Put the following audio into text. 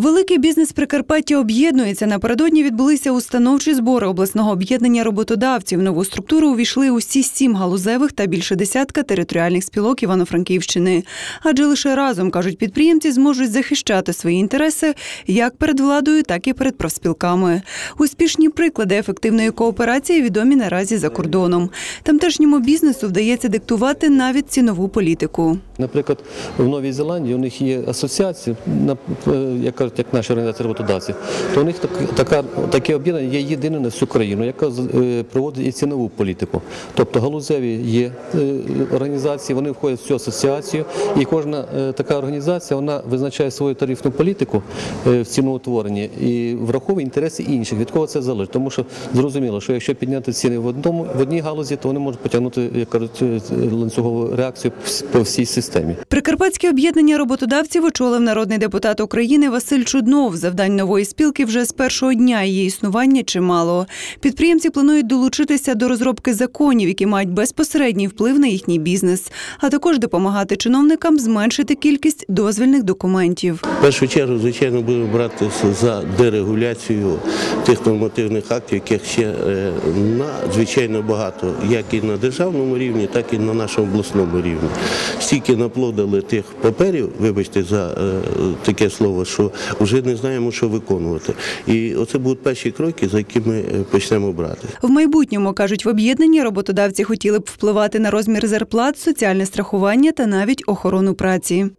Великий бізнес Прикарпаття об'єднується. Напередодні відбулися установчі збори обласного об'єднання роботодавців. Нову структуру увійшли усі сім галузевих та більше десятка територіальних спілок Івано-Франківщини. Адже лише разом кажуть підприємці зможуть захищати свої інтереси як перед владою, так і перед профспілками. Успішні приклади ефективної кооперації відомі наразі за кордоном. Тамтешньому бізнесу вдається диктувати навіть цінову політику. Наприклад, в Новій Зеландії у них є асоціація, на- як наші організації роботодавців, то у них така, таке об'єднання є єдине на всю країну, яка е, проводить і цінову політику. Тобто галузеві є е, організації, вони входять в цю асоціацію, і кожна е, така організація вона визначає свою тарифну політику в ціноутворенні і враховує інтереси інших. Від кого це залежить? Тому що зрозуміло, що якщо підняти ціни в одному в одній галузі, то вони можуть потягнути як ланцюгову реакцію по всій системі. Прикарпатське об'єднання роботодавців очолив народний депутат України Василь Чуднов. Завдань нової спілки вже з першого дня її існування чимало. Підприємці планують долучитися до розробки законів, які мають безпосередній вплив на їхній бізнес, а також допомагати чиновникам зменшити кількість дозвільних документів. В першу чергу, звичайно, будемо братися за дерегуляцію тих нормативних актів, яких ще е, надзвичайно багато, як і на державному рівні, так і на нашому обласному рівні. Стільки наплодили тих паперів, вибачте за е, таке слово, що вже не знаємо, що виконувати. І оце будуть перші кроки, за які ми е, почнемо брати. В майбутньому кажуть, в об'єднанні роботодавці хотіли б впливати на розмір зарплат, соціальне страхування та навіть охорону праці.